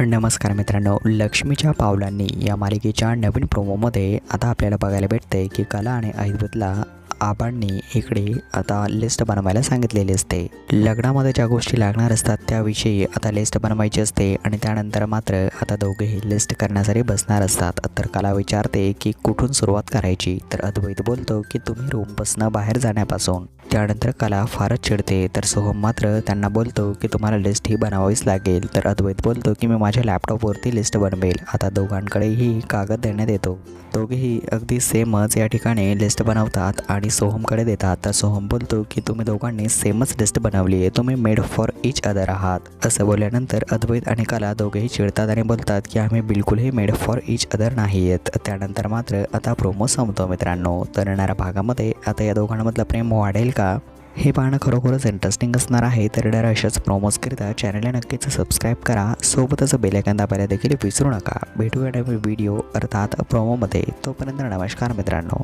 नमस्कार मित्रांनो लक्ष्मीच्या पावलांनी या मालिकेच्या नवीन प्रोमोमध्ये आता आपल्याला बघायला भेटते की कला आणि ऐदवतला आबांनी इकडे आता लिस्ट बनवायला सांगितलेली असते. लग्नामध्ये ज्या गोष्टी लागणार असतात त्याविषयी आता लिस्ट बनवायची असते आणि त्यानंतर मात्र आता दोघेही लिस्ट करण्यासाठी बसणार असतात. तर कला विचारते की कुठून सुरुवात करायची? तर अद्वैत बोलतो की तुम्ही रूमपासनं बाहेर जाण्यापासून. त्यानंतर कला फारच चिडते. तर सोहम मात्र त्यांना बोलतो की तुम्हाला लिस्ट ही बनवावीच लागेल. तर अद्वैत बोलतो की मी माझ्या लॅपटॉपवरती लिस्ट बनवेल. आता दोघांकडेही कागद देण्यात येतो. दोघेही अगदी सेमच या ठिकाणी लिस्ट बनवतात आणि सोहमकडे देतात. तर सोहम बोलतो की तुम्ही दोघांनी सेमच लिस्ट बनवली आहे. तुम्ही मेड फॉर इच अदर आहात. असं बोलल्यानंतर अद्वैत आणि कला दोघेही चिडतात आणि बोलतात की आम्ही बिलकुलही मेड फॉर इच अदर नाही आहेत त्यानंतर मात्र आता प्रोमो संपतो मित्रांनो. तर येणाऱ्या भागामध्ये आता या दोघांमधलं प्रेम वाढेल का? हे पाहणं खरोखरच इंटरेस्टिंग असणार आहे. तर डर अशाच प्रोमोजकरिता चॅनलला नक्कीच सबस्क्राईब करा. सोबतच बेलायकन दाबायला देखील विसरू नका. भेटूया नवीन व्हिडिओ अर्थात प्रोमोमध्ये तोपर्यंत नमस्कार मित्रांनो.